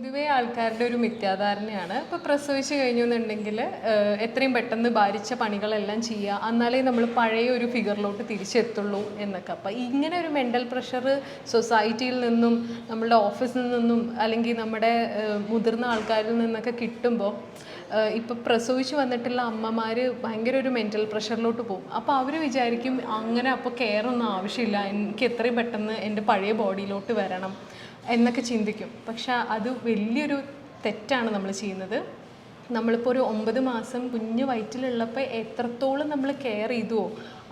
പൊതുവേ ആൾക്കാരുടെ ഒരു മിഥ്യാധാരണയാണ്. ഇപ്പോൾ പ്രസവിച്ച് കഴിഞ്ഞു എന്നുണ്ടെങ്കിൽ എത്രയും പെട്ടെന്ന് ഭാരിച്ച പണികളെല്ലാം ചെയ്യുക. എന്നാലേ നമ്മൾ പഴയ ഒരു ഫിഗറിലോട്ട് തിരിച്ചെത്തുള്ളൂ എന്നൊക്കെ. അപ്പം ഇങ്ങനെ ഒരു മെന്റൽ പ്രഷർ സൊസൈറ്റിയിൽ നിന്നും നമ്മളുടെ ഓഫീസിൽ നിന്നും അല്ലെങ്കിൽ നമ്മുടെ മുതിർന്ന ആൾക്കാരിൽ നിന്നൊക്കെ കിട്ടുമ്പോൾ ഇപ്പം പ്രസവിച്ച് വന്നിട്ടുള്ള അമ്മമാര് ഭയങ്കര ഒരു മെന്റൽ പ്രഷറിലോട്ട് പോകും. അപ്പോൾ അവർ വിചാരിക്കും അങ്ങനെ അപ്പോൾ കെയർ ഒന്നും ആവശ്യമില്ല. എനിക്ക് എത്രയും പെട്ടെന്ന് എന്റെ പഴയ ബോഡിയിലോട്ട് വരണം. എന്നൊക്കെ ചിന്തിക്കും. പക്ഷെ അത് വലിയൊരു തെറ്റാണ് നമ്മൾ ചെയ്യുന്നത്. നമ്മളിപ്പോൾ ഒരു ഒമ്പത് മാസം കുഞ്ഞ് വയറ്റിലുള്ളപ്പോൾ എത്രത്തോളം നമ്മൾ കെയർ ചെയ്തുവോ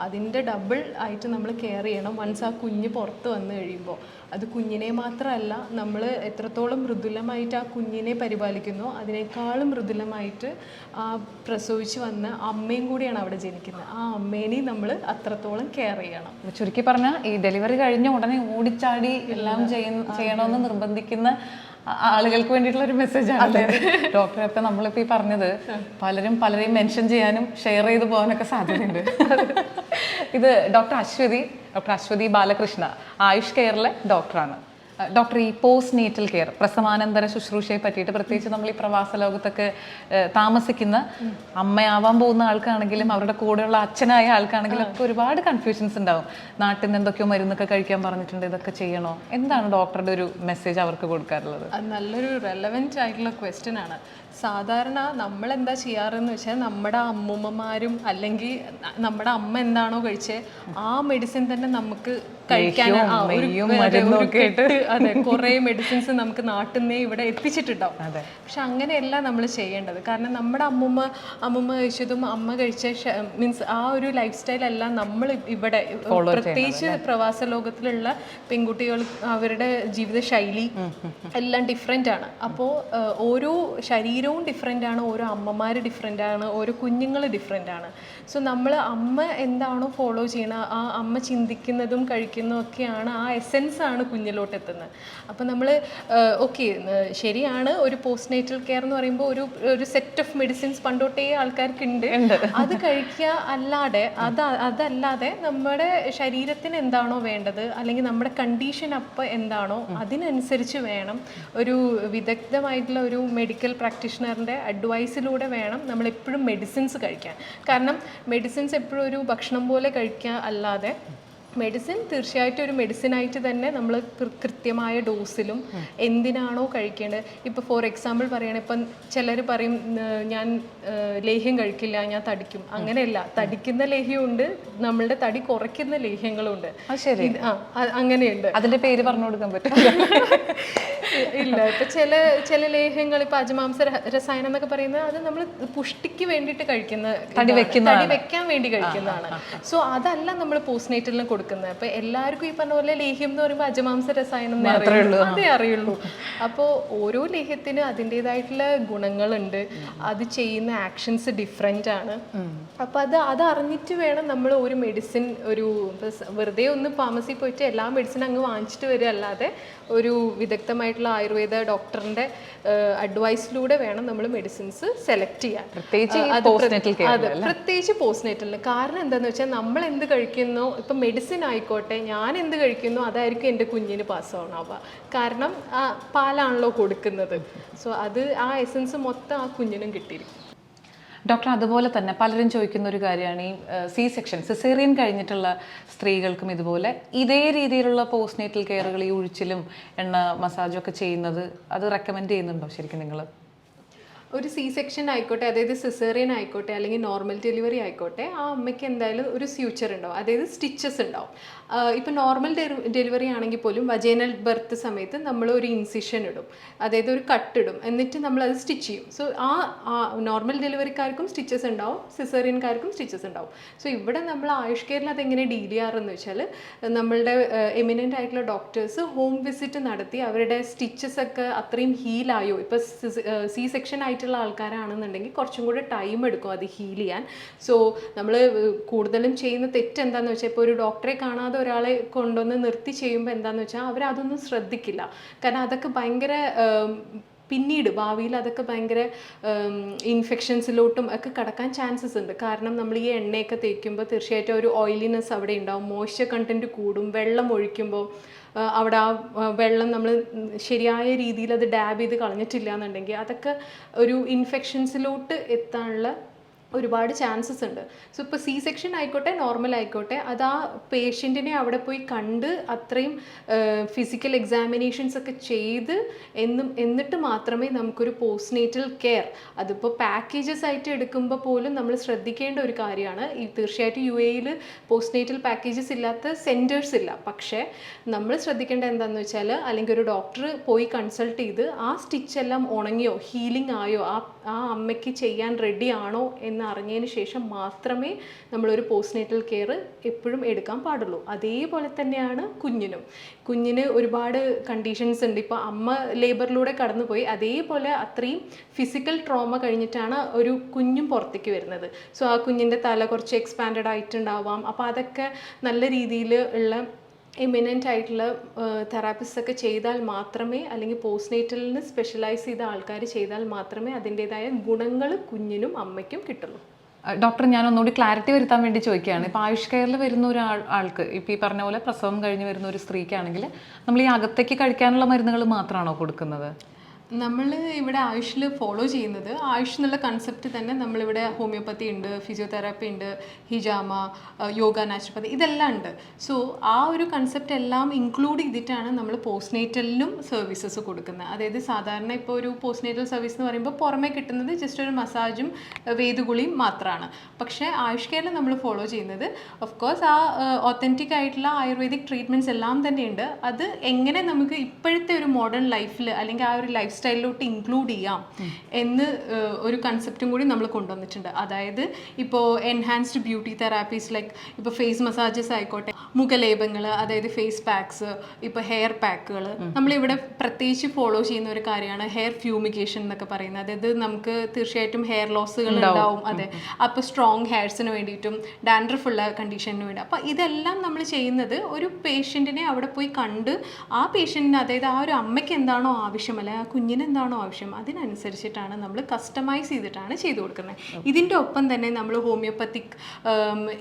അതിന്റെ ഡബിൾ ആയിട്ട് നമ്മൾ കെയർ ചെയ്യണം വൺസ് ആ കുഞ്ഞ് പുറത്ത് വന്നു കഴിയുമ്പോൾ അത് കുഞ്ഞിനെ മാത്രമല്ല നമ്മൾ എത്രത്തോളം മൃദുലമായിട്ട് ആ കുഞ്ഞിനെ പരിപാലിക്കുന്നു അതിനേക്കാളും മൃദുലമായിട്ട് ആ പ്രസവിച്ച് വന്ന അമ്മയും കൂടിയാണ് അവിടെ ജനിക്കുന്നത്. ആ അമ്മേനെയും നമ്മൾ അത്രത്തോളം കെയർ ചെയ്യണം. ചുരുക്കി പറഞ്ഞാൽ ഈ ഡെലിവറി കഴിഞ്ഞ ഉടനെ ഓടിച്ചാടി എല്ലാം ചെയ്യണമെന്ന് നിർബന്ധിക്കുന്ന ആളുകൾക്ക് വേണ്ടിയിട്ടുള്ള ഒരു മെസ്സേജ് ആണ് ഡോക്ടറെ ഒക്കെ നമ്മളിപ്പോ ഈ പറഞ്ഞത് പലരും പലരെയും മെൻഷൻ ചെയ്യാനും ഷെയർ ചെയ്ത് പോകാനൊക്കെ സാധ്യതയുണ്ട്. ഇത് ഡോക്ടർ അശ്വതി ഡോക്ടർ അശ്വതി ബാലകൃഷ്ണ ആയുഷ് കെയറിലെ ഡോക്ടറാണ്. ഡോക്ടർ ഈ പോസ്റ്റ് നേറ്റൽ കെയർ പ്രസവാനന്തര ശുശ്രൂഷയെ പറ്റിയിട്ട് പ്രത്യേകിച്ച് നമ്മൾ ഈ പ്രവാസ ലോകത്തൊക്കെ താമസിക്കുന്ന അമ്മയാവാൻ പോകുന്ന ആൾക്കാണെങ്കിലും അവരുടെ കൂടെയുള്ള അച്ഛനായ ആൾക്കാണെങ്കിലും ഒക്കെ ഒരുപാട് കൺഫ്യൂഷൻസ് ഉണ്ടാവും. നാട്ടിൽ നിന്ന് എന്തൊക്കെയോ മരുന്നൊക്കെ കഴിക്കാൻ പറഞ്ഞിട്ടുണ്ട് ഇതൊക്കെ ചെയ്യണോ? എന്താണ് ഡോക്ടറുടെ ഒരു മെസ്സേജ് അവർക്ക് കൊടുക്കാറുള്ളത്? നല്ലൊരു റെലവെന്റ് ആയിട്ടുള്ള ക്വസ്റ്റ്യൻ ആണ്. സാധാരണ നമ്മൾ എന്താ ചെയ്യാറെന്ന് വെച്ചാൽ നമ്മുടെ അമ്മൂമ്മമാരും അല്ലെങ്കിൽ നമ്മുടെ അമ്മ എന്താണോ കഴിച്ചത് ആ മെഡിസിൻ തന്നെ നമുക്ക് കഴിക്കാൻ അതെ, കുറേ മെഡിസിൻസ് നമുക്ക് നാട്ടിൽ നിന്ന് ഇവിടെ എത്തിച്ചിട്ടുണ്ടാവും. പക്ഷെ അങ്ങനെയല്ല നമ്മൾ ചെയ്യേണ്ടത്. കാരണം നമ്മുടെ അമ്മൂമ്മ അമ്മൂമ്മ കഴിച്ചതും അമ്മ കഴിച്ച മീൻസ് ആ ഒരു ലൈഫ് സ്റ്റൈൽ അല്ല നമ്മൾ ഇവിടെ പ്രത്യേകിച്ച് പ്രവാസ ലോകത്തിലുള്ള പെൺകുട്ടികൾ അവരുടെ ജീവിത ശൈലി എല്ലാം ഡിഫറെന്റ് ആണ്. അപ്പോൾ ഓരോ ശരീരവും ഡിഫറെന്റ് ആണ് ഓരോ അമ്മമാർ ഡിഫറെന്റ് ആണ് ഓരോ കുഞ്ഞുങ്ങൾ ഡിഫറെന്റ് ആണ്. സോ നമ്മൾ അമ്മ എന്താണോ ഫോളോ ചെയ്യണത് ആ അമ്മ ചിന്തിക്കുന്നതും കഴിക്കുന്നതും ഒക്കെയാണ് ആ എസെൻസ് ആണ് കുഞ്ഞിലോട്ട് എത്തുന്നത് അപ്പം നമ്മൾ ഓക്കെ ശരിയാണ്. ഒരു പോസ്റ്റ് നേറ്റൽ കെയർ എന്ന് പറയുമ്പോൾ ഒരു ഒരു സെറ്റ് ഓഫ് മെഡിസിൻസ് പണ്ടോട്ടേ ആൾക്കാർക്ക് ഉണ്ട്. അത് കഴിക്കുക അല്ലാതെ അത് അതല്ലാതെ നമ്മുടെ ശരീരത്തിന് എന്താണോ വേണ്ടത് അല്ലെങ്കിൽ നമ്മുടെ കണ്ടീഷൻ അപ്പം എന്താണോ അതിനനുസരിച്ച് വേണം. ഒരു വിദഗ്ധമായിട്ടുള്ള ഒരു മെഡിക്കൽ പ്രാക്ടീഷണറിന്റെ അഡ്വൈസിലൂടെ വേണം നമ്മൾ എപ്പോഴും മെഡിസിൻസ് കഴിക്കാൻ. കാരണം മെഡിസിൻസ് എപ്പോഴും ഒരു ഭക്ഷണം പോലെ കഴിക്കുക അല്ലാതെ മെഡിസിൻ തീർച്ചയായിട്ടും ഒരു മെഡിസിനായിട്ട് തന്നെ നമ്മൾ കൃത്യമായ ഡോസിലും എന്തിനാണോ കഴിക്കേണ്ടത്. ഇപ്പോൾ ഫോർ എക്സാമ്പിൾ പറയുകയാണെങ്കിൽ ഇപ്പം ചിലർ പറയും ഞാൻ ലേഹ്യം കഴിക്കില്ല ഞാൻ തടിക്കും. അങ്ങനെയല്ല. തടിക്കുന്ന ലേഹ്യമുണ്ട് നമ്മളുടെ തടി കുറയ്ക്കുന്ന ലേഹ്യങ്ങളുണ്ട്. ശരി. ആ അങ്ങനെയുണ്ട്. അതിന്റെ പേര് പറഞ്ഞു കൊടുക്കാൻ പറ്റില്ല ഇല്ല. ഇപ്പൊ ചില ചില ലേഹ്യങ്ങൾ ഇപ്പൊ അജമാംസ രസായനം എന്നൊക്കെ പറയുന്നത് അത് നമ്മൾ പുഷ്ടിക്ക് വേണ്ടിയിട്ട് കഴിക്കുന്ന തടി വെക്കാൻ വേണ്ടി കഴിക്കുന്നതാണ്. സോ അതല്ല നമ്മൾ പോസ്റ്റ്നേറ്റലിന് കൊടുക്കുന്നത്. അപ്പൊ എല്ലാവർക്കും ഈ പറഞ്ഞ പോലെ ലേഹ്യം എന്ന് പറയുമ്പോൾ അജമാംസ രസായനം. അതേ അറിയുള്ളൂ. അപ്പോൾ ഓരോ ലേഹ്യത്തിനും അതിന്റെതായിട്ടുള്ള ഗുണങ്ങളുണ്ട്. അത് ചെയ്യുന്ന ആക്ഷൻസ് ഡിഫറെന്റ് ആണ്. അപ്പോൾ അത് അത് അറിഞ്ഞിട്ട് വേണം നമ്മൾ ഒരു മെഡിസിൻ ഒരു വെറുതെ ഒന്ന് ഫാർമസി പോയിട്ട് എല്ലാ മെഡിസിൻ അങ്ങ് വാങ്ങിച്ചിട്ട് വരിക അല്ലാതെ ഒരു വിദഗ്ധമായിട്ടുള്ള ആയുർവേദ ഡോക്ടറിന്റെ അഡ്വൈസിലൂടെ വേണം നമ്മൾ മെഡിസിൻസ് സെലക്ട് ചെയ്യാൻ. പ്രത്യേകിച്ച് അത് പ്രത്യേകിച്ച് പോസ്റ്റ്നേറ്റലിന് കാരണം എന്താന്ന് വെച്ചാൽ നമ്മൾ എന്ത് കഴിക്കുന്നു? ഇപ്പൊ മെഡിസിൻ ആയിക്കോട്ടെ ഞാൻ എന്ത് കഴിക്കുന്നു? അതായിരിക്കും എന്റെ കുഞ്ഞിന് പാസ് ആവുക. കാരണം ആ, പാലാണല്ലോ കൊടുക്കുന്നത്. സോ അത് ആ എസൻസ് മൊത്തം ആ കുഞ്ഞിനും കിട്ടിയിരിക്കും. ഡോക്ടർ അതുപോലെ തന്നെ പലരും ചോദിക്കുന്ന ഒരു കാര്യമാണ് ഈ സി സെക്ഷൻ സിസേറിയൻ കഴിഞ്ഞിട്ടുള്ള സ്ത്രീകൾക്കും ഇതുപോലെ ഇതേ രീതിയിലുള്ള പോസ്റ്റ്നേറ്റൽ കെയറുകൾ ഈ ഉഴിച്ചിലും എണ്ണ മസാജും ഒക്കെ ചെയ്യുന്നത് അത് റെക്കമെൻഡ് ചെയ്യുന്നുണ്ടോ ശരിക്കും നിങ്ങൾ? ഒരു സി സെക്ഷൻ ആയിക്കോട്ടെ അതായത് സിസേറിയൻ ആയിക്കോട്ടെ അല്ലെങ്കിൽ നോർമൽ ഡെലിവറി ആയിക്കോട്ടെ ആ അമ്മയ്ക്ക് എന്തായാലും ഒരു സ്യൂച്ചർ ഉണ്ടാവും. അതായത് സ്റ്റിച്ചസ് ഉണ്ടാവും. ഇപ്പം നോർമൽ ഡെലിവറി ആണെങ്കിൽ പോലും വജേനൽ ബർത്ത് സമയത്ത് നമ്മൾ ഒരു ഇൻസിഷൻ ഇടും. അതായത് ഒരു കട്ട് ഇടും. എന്നിട്ട് നമ്മൾ അത് സ്റ്റിച്ച് ചെയ്യും. സോ ആ നോർമൽ ഡെലിവറിക്കാർക്കും സ്റ്റിച്ചസ് ഉണ്ടാവും. സിസേറിയൻകാർക്കും സ്റ്റിച്ചസ് ഉണ്ടാവും. സോ ഇവിടെ നമ്മൾ ആയുഷ് കെയറിൽ അതെങ്ങനെ ഡീൽ ചെയ്യാറെന്ന് വെച്ചാൽ നമ്മളുടെ എമിനന്റ് ആയിട്ടുള്ള ഡോക്ടേഴ്സ് ഹോം വിസിറ്റ് നടത്തി അവരുടെ സ്റ്റിച്ചസ് ഒക്കെ അത്രയും ഹീലായോ ഇപ്പോൾ സി സെക്ഷൻ ആയിട്ടുള്ള ആൾക്കാരാണെന്നുണ്ടെങ്കിൽ കുറച്ചും കൂടെ ടൈം എടുക്കും അത് ഹീൽ ചെയ്യാൻ. സോ നമ്മൾ കൂടുതലും ചെയ്യുന്ന തെറ്റ് എന്താണെന്ന് വെച്ചാൽ ഇപ്പോൾ ഒരു ഡോക്ടറെ കാണാതെ ഒരാളെ കൊണ്ടുവന്ന് നിർത്തി ചെയ്യുമ്പോൾ എന്താണെന്ന് വെച്ചാൽ അവരതൊന്നും ശ്രദ്ധിക്കില്ല. കാരണം അതൊക്കെ ഭയങ്കര പിന്നീട് ഭാവിയിൽ അതൊക്കെ ഭയങ്കര ഇൻഫെക്ഷൻസിലോട്ടും ഒക്കെ കടക്കാൻ ചാൻസസ് ഉണ്ട്. കാരണം നമ്മൾ ഈ എണ്ണയൊക്കെ തേക്കുമ്പോൾ തീർച്ചയായിട്ടും ഒരു ഓയിലിനെസ് അവിടെ ഉണ്ടാവും. മോയ്സ്ചർ കണ്ടന്റ് കൂടും. വെള്ളം ഒഴിക്കുമ്പോൾ അവിടെ ആ വെള്ളം നമ്മൾ ശരിയായ രീതിയിൽ അത് ഡാബ് ചെയ്ത് കളഞ്ഞിട്ടില്ല എന്നുണ്ടെങ്കിൽ അതൊക്കെ ഒരു ഇൻഫെക്ഷൻസിലോട്ട് എത്താനുള്ള ഒരുപാട് ചാൻസസ് ഉണ്ട്. സോ ഇപ്പോൾ സി സെക്ഷൻ ആയിക്കോട്ടെ നോർമൽ ആയിക്കോട്ടെ അത് ആ പേഷ്യന്റിനെ അവിടെ പോയി കണ്ട് അത്രയും ഫിസിക്കൽ എക്സാമിനേഷൻസ് ഒക്കെ ചെയ്ത് എന്നും എന്നിട്ട് മാത്രമേ നമുക്കൊരു പോസ്റ്റ്നേറ്റൽ കെയർ അതിപ്പോൾ പാക്കേജസ് ആയിട്ട് എടുക്കുമ്പോൾ പോലും നമ്മൾ ശ്രദ്ധിക്കേണ്ട ഒരു കാര്യമാണ്. ഈ തീർച്ചയായിട്ടും യു എയിൽ പോസ്റ്റ്നേറ്റൽ പാക്കേജസ് ഇല്ലാത്ത സെന്റേഴ്സ് ഇല്ല. പക്ഷേ നമ്മൾ ശ്രദ്ധിക്കേണ്ട എന്താണെന്ന് വെച്ചാൽ അല്ലെങ്കിൽ ഒരു ഡോക്ടർ പോയി കൺസൾട്ട് ചെയ്ത് ആ സ്റ്റിച്ചെല്ലാം ഉണങ്ങിയോ ഹീലിംഗ് ആയോ ആ ആ അമ്മയ്ക്ക് ചെയ്യാൻ റെഡി ആണോ എന്ന് അറിഞ്ഞതിന് ശേഷം മാത്രമേ നമ്മളൊരു പോസ്റ്റ്നേറ്റൽ കെയർ എപ്പോഴും എടുക്കാൻ പാടുള്ളൂ. അതേപോലെ തന്നെയാണ് കുഞ്ഞിനും. കുഞ്ഞിന് ഒരുപാട് കണ്ടീഷൻസ് ഉണ്ട്. ഇപ്പോൾ അമ്മ ലേബറിലൂടെ കടന്നുപോയി. അതേപോലെ അത്രയും ഫിസിക്കൽ ട്രോമ കഴിഞ്ഞിട്ടാണ് ഒരു കുഞ്ഞും പുറത്തേക്ക് വരുന്നത്. സോ ആ കുഞ്ഞിന്റെ തല കുറച്ച് എക്സ്പാൻഡഡ് ആയിട്ടുണ്ടാവാം. അപ്പോൾ അതൊക്കെ നല്ല രീതിയിൽ ഉള്ള എമിനന്റ് ആയിട്ടുള്ള തെറാപ്പിസ്റ്റ് ഒക്കെ ചെയ്താൽ മാത്രമേ അല്ലെങ്കിൽ പോസ്റ്റ്നേറ്റലിന് സ്പെഷ്യലൈസ് ചെയ്ത ആൾക്കാർ ചെയ്താൽ മാത്രമേ അതിന്റെതായ ഗുണങ്ങൾ കുഞ്ഞിനും അമ്മയ്ക്കും കിട്ടുള്ളൂ. ഡോക്ടർ ഞാൻ ഒന്നുകൂടി ക്ലാരിറ്റി വരുത്താൻ വേണ്ടി ചോദിക്കുകയാണ്. ഇപ്പോൾ ആയുഷ് കെയറിൽ വരുന്ന ഒരു ആൾക്ക് ഇപ്പോൾ ഈ പറഞ്ഞ പോലെ പ്രസവം കഴിഞ്ഞ് വരുന്ന ഒരു സ്ത്രീക്കാണെങ്കിൽ നമ്മൾ ഈ അകത്തേക്ക് കഴിക്കാനുള്ള മരുന്നുകൾ മാത്രമാണോ കൊടുക്കുന്നത്? നമ്മൾ ഇവിടെ ആയുഷിൽ ഫോളോ ചെയ്യുന്നത് ആയുഷ് എന്നുള്ള കൺസെപ്റ്റ് തന്നെ നമ്മളിവിടെ ഹോമിയോപ്പതി ഉണ്ട് ഫിസിയോതെറാപ്പി ഉണ്ട് ഹിജാമ യോഗ നാച്ചുറോപ്പതി ഇതെല്ലാം ഉണ്ട്. സോ ആ ഒരു കൺസെപ്റ്റ് എല്ലാം ഇൻക്ലൂഡ് ചെയ്തിട്ടാണ് നമ്മൾ പോസ്റ്റ്നേറ്റലിനും സർവീസസ് കൊടുക്കുന്നത്. അതായത് സാധാരണ ഇപ്പോൾ ഒരു പോസ്റ്റ്നേറ്റൽ സർവീസ് എന്ന് പറയുമ്പോൾ പുറമേ കിട്ടുന്നത് ജസ്റ്റ് ഒരു മസാജും വേദുകുളിയും മാത്രമാണ് പക്ഷേ ആയുഷ് കെയറിൽ നമ്മൾ ഫോളോ ചെയ്യുന്നത് ഓഫ് കോഴ്സ് ആ ഒത്തന്റിക് ആയിട്ടുള്ള ആയുർവേദിക് ട്രീറ്റ്മെന്റ്സ് എല്ലാം തന്നെയുണ്ട്. അത് എങ്ങനെ നമുക്ക് ഇപ്പോഴത്തെ ഒരു മോഡേൺ ലൈഫിൽ അല്ലെങ്കിൽ ആ ഒരു ലൈഫ് സ്റ്റൈലിലോട്ട് ഇൻക്ലൂഡ് ചെയ്യാം എന്ന് ഒരു കൺസെപ്റ്റും കൂടി നമ്മൾ കൊണ്ടുവന്നിട്ടുണ്ട്. അതായത് ഇപ്പോൾ എൻഹാൻസ്ഡ് ബ്യൂട്ടി തെറാപ്പീസ് ലൈക്ക് ഇപ്പോൾ ഫേസ് മസാജസ് ആയിക്കോട്ടെ മുഖലേപങ്ങൾ അതായത് ഫേസ് പാക്സ് ഇപ്പോൾ ഹെയർ പാക്കുകൾ നമ്മളിവിടെ പ്രത്യേകിച്ച് ഫോളോ ചെയ്യുന്ന ഒരു കാര്യമാണ് ഹെയർ ഫ്യൂമിക്കേഷൻ എന്നൊക്കെ പറയുന്നത്. അതായത് നമുക്ക് തീർച്ചയായിട്ടും ഹെയർ ലോസുകൾ ഉണ്ടാവും. അതെ. അപ്പോൾ സ്ട്രോങ് ഹെയർസിന് വേണ്ടിയിട്ടും ഡാൻഡ്രഫ് ഉള്ള കണ്ടീഷന് വേണ്ടി. അപ്പോൾ ഇതെല്ലാം നമ്മൾ ചെയ്യുന്നത് ഒരു പേഷ്യന്റിനെ അവിടെ പോയി കണ്ട് ആ പേഷ്യന്റിന് അതായത് ആ ഒരു അമ്മയ്ക്ക് എന്താണോ ആവശ്യം അല്ലെങ്കിൽ ആ എന്താണോ ആവശ്യം അതിനനുസരിച്ചിട്ടാണ് നമ്മൾ കസ്റ്റമൈസ് ചെയ്തിട്ടാണ് ചെയ്തു കൊടുക്കുന്നത്. ഇതിന്റെ ഒപ്പം തന്നെ നമ്മൾ ഹോമിയോപ്പത്തിക്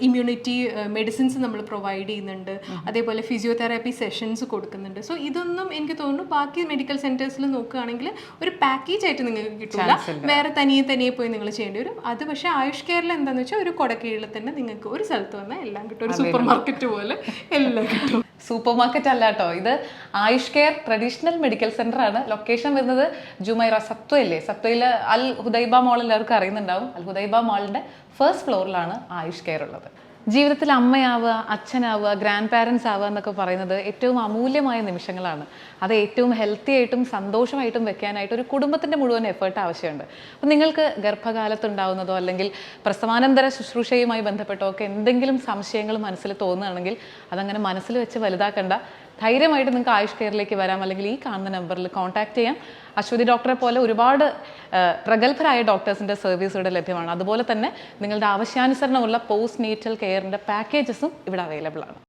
ഇമ്മ്യൂണിറ്റി മെഡിസിൻസ് നമ്മൾ പ്രൊവൈഡ് ചെയ്യുന്നുണ്ട്. അതേപോലെ ഫിസിയോതെറാപ്പി സെഷൻസ് കൊടുക്കുന്നുണ്ട്. സോ ഇതൊന്നും എനിക്ക് തോന്നുന്നു ബാക്കി മെഡിക്കൽ സെന്റേഴ്സിൽ നോക്കുകയാണെങ്കിൽ ഒരു പാക്കേജ് ആയിട്ട് നിങ്ങൾക്ക് കിട്ടില്ല വേറെ തനിയെ തനിയെ പോയി നിങ്ങൾ ചെയ്യേണ്ടി വരും. അത് പക്ഷേ ആയുഷ് കെയറിൽ എന്താണെന്ന് വെച്ചാൽ ഒരു കൊടക്കീഴിൽ തന്നെ നിങ്ങൾക്ക് ഒരു സ്ഥലത്ത് വന്നാൽ എല്ലാം കിട്ടും. ഒരു സൂപ്പർ മാർക്കറ്റ് പോലെ എല്ലാം കിട്ടും. സൂപ്പർ മാർക്കറ്റ് അല്ല കേട്ടോ. ഇത് Ayush care traditional medical centre ആണ്. ലൊക്കേഷൻ വരുന്നത് ജുമൈറ സത്വയല്ലേ? സത്വയിൽ അൽ ഹുദൈബ മോൾ എല്ലാവർക്കും അറിയുന്നുണ്ടാവും. അൽ ഹുദൈബ മോളിന്റെ ഫസ്റ്റ് ഫ്ലോറിലാണ് ആയുഷ് കെയർ ഉള്ളത്. ജീവിതത്തിൽ അമ്മയാവുക അച്ഛനാവുക ഗ്രാൻഡ് പാരൻസ് ആവുക എന്നൊക്കെ പറയുന്നത് ഏറ്റവും അമൂല്യമായ നിമിഷങ്ങളാണ്. അത് ഏറ്റവും ഹെൽത്തി ആയിട്ടും സന്തോഷമായിട്ടും വെക്കാനായിട്ട് ഒരു കുടുംബത്തിന്റെ മുഴുവൻ എഫേർട്ട് ആവശ്യമുണ്ട്. അപ്പം നിങ്ങൾക്ക് ഗർഭകാലത്ത് ഉണ്ടാവുന്നതോ അല്ലെങ്കിൽ പ്രസവാനന്തര ശുശ്രൂഷയുമായി ബന്ധപ്പെട്ടോ ഒക്കെ എന്തെങ്കിലും സംശയങ്ങൾ മനസ്സിൽ തോന്നുകയാണെങ്കിൽ അതങ്ങനെ മനസ്സിൽ വെച്ച് വലുതാക്കണ്ട. ധൈര്യമായിട്ട് നിങ്ങൾക്ക് ആയുഷ് കെയറിലേക്ക് വരാം. അല്ലെങ്കിൽ ഈ കാണുന്ന നമ്പറിൽ കോൺടാക്ട് ചെയ്യാം. അശ്വതി ഡോക്ടറെ പോലെ ഒരുപാട് പ്രഗത്ഭരായ ഡോക്ടേഴ്സിന്റെ സർവീസ് ഇവിടെ ലഭ്യമാണ്. അതുപോലെ തന്നെ നിങ്ങളുടെ ആവശ്യാനുസരണമുള്ള പോസ്റ്റ് നീറ്റൽ കെയറിന്റെ പാക്കേജസും ഇവിടെ അവൈലബിൾ ആണ്.